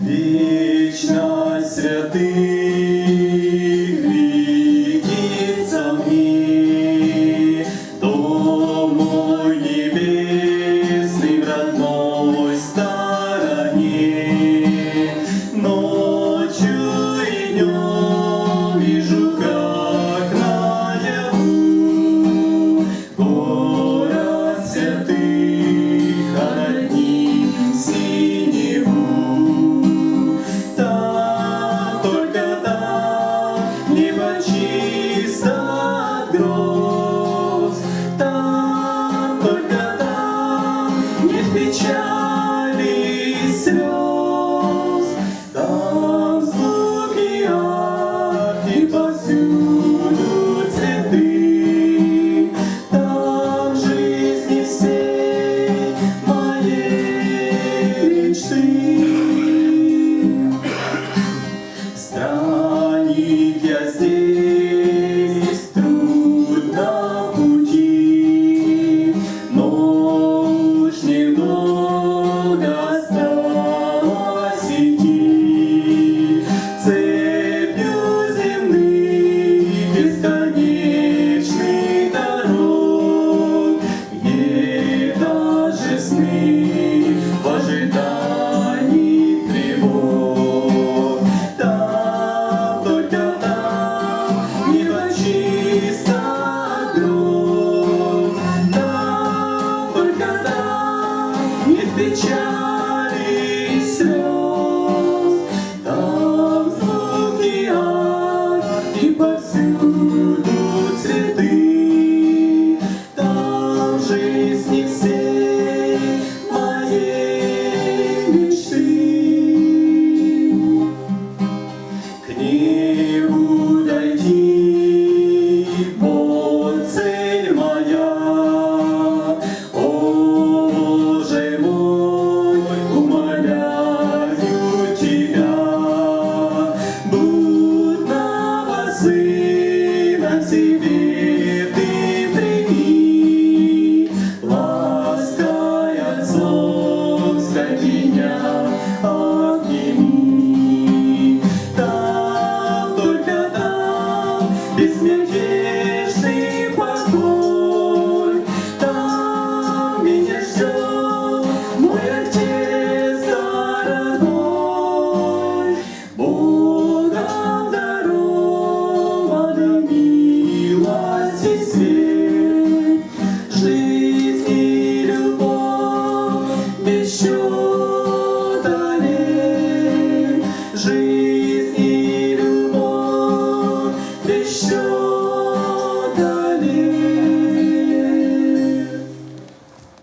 Вічна святих нет нет This mansion Show.